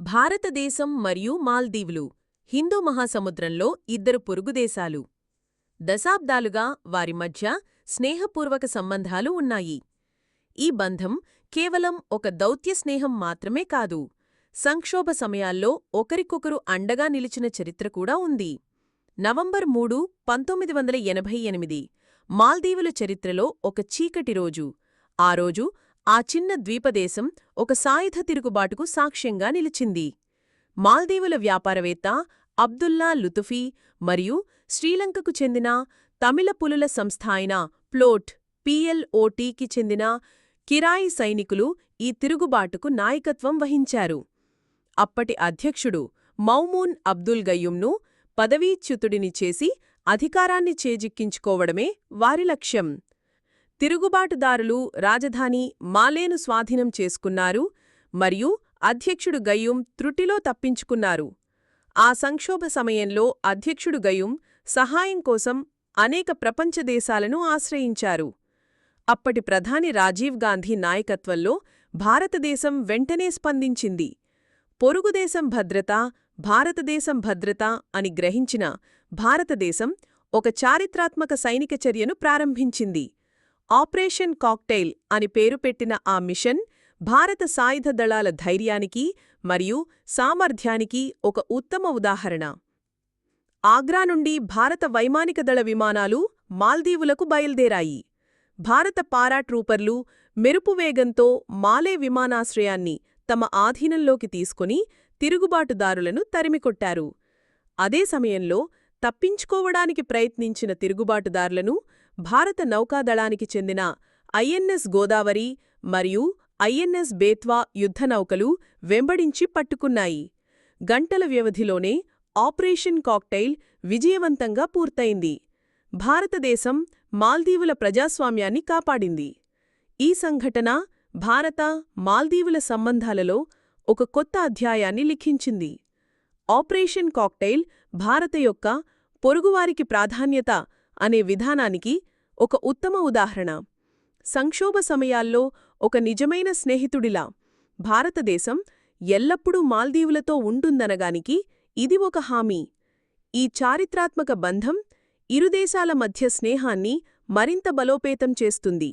భారతదేశం మరియు మాల్దీవులు హిందూ మహాసముద్రంలో ఇద్దరు పొరుగుదేశాలు దశాబ్దాలుగా వారి మధ్య స్నేహపూర్వక సంబంధాలు ఉన్నాయి. ఈ బంధం కేవలం ఒక దౌత్య స్నేహం మాత్రమే కాదు సంక్షోభ సమయాల్లో ఒకరికొకరు అండగా నిలిచిన చరిత్ర కూడా ఉంది. నవంబర్ మూడు పంతొమ్మిది వందల ఎనభై ఎనిమిది మాల్దీవుల చరిత్రలో ఒక చీకటి రోజు. ఆ రోజు ఆ చిన్న ద్వీపదేశం ఒక సాయుధ తిరుగుబాటుకు సాక్ష్యంగా నిలిచింది. మాల్దీవుల వ్యాపారవేత్త అబ్దుల్లా లుతుఫీ మరియు శ్రీలంకకు చెందిన తమిళ పులుల సంస్థ అయిన ప్లోట్ పిఎల్ఓటీకి చెందిన కిరాయి సైనికులు ఈ తిరుగుబాటుకు నాయకత్వం వహించారు. అప్పటి అధ్యక్షుడు మౌమూన్ అబ్దుల్ గయ్యుంను పదవీచ్యుతుడిని చేసి అధికారాన్ని చేజిక్కించుకోవడమే వారి లక్ష్యం. తిరుగుబాటుదారులు రాజధాని మాలేను స్వాధీనం చేసుకున్నారు మరియు అధ్యక్షుడు గయ్యుం త్రుటిలో తప్పించుకున్నారు. ఆ సంక్షోభ సమయంలో అధ్యక్షుడు గయ్యుం సహాయం కోసం అనేక ప్రపంచ దేశాలను ఆశ్రయించారు. అప్పటి ప్రధాని రాజీవ్ గాంధీ నాయకత్వంలో భారతదేశం వెంటనే స్పందించింది. పొరుగుదేశం భద్రత భారతదేశం భద్రత అని గ్రహించిన భారతదేశం ఒక చారిత్రాత్మక సైనిక చర్యను ప్రారంభించింది. ఆపరేషన్ కాక్టైల్ అని పేరు పెట్టిన ఆ మిషన్ భారత సాయుధ దళాల ధైర్యానికి మరియు సామర్థ్యానికి ఒక ఉత్తమ ఉదాహరణ. ఆగ్రా నుండి భారత వైమానిక దళ విమానాలు మాల్దీవులకు బయల్దేరాయి. భారత పారాట్రూపర్లు మెరుపువేగంతో మాలే విమానాశ్రయాన్ని తమ ఆధీనంలోకి తీసుకుని తిరుగుబాటుదారులను తరిమికొట్టారు. అదే సమయంలో తప్పించుకోవడానికి ప్రయత్నించిన తిరుగుబాటుదారులను భారత నౌకాదళానికి చెందిన ఐఎన్ఎస్ గోదావరి మరియు ఐఎన్ఎస్ బేత్వా యుద్ధనౌకలు వెంబడించి పట్టుకున్నాయి. గంటల వ్యవధిలోనే ఆపరేషన్ కాక్టైల్ విజయవంతంగా పూర్తయింది. భారతదేశం మాల్దీవుల ప్రజాస్వామ్యాన్ని కాపాడింది. ఈ సంఘటన భారత మాల్దీవుల సంబంధాలలో ఒక కొత్త అధ్యాయాన్ని లిఖించింది. ఆపరేషన్ కాక్టైల్ భారత యొక్క పొరుగువారికి ప్రాధాన్యత అనే విధానానికి ఒక ఉత్తమ ఉదాహరణ. సంక్షోభ సమయాల్లో ఒక నిజమైన స్నేహితుడిలా భారతదేశం ఎల్లప్పుడూ మాల్దీవులతో ఉంటుందనగానికి ఇది ఒక హామీ. ఈ చారిత్రాత్మక బంధం ఇరుదేశాల మధ్య స్నేహాన్ని మరింత బలోపేతం చేస్తుంది.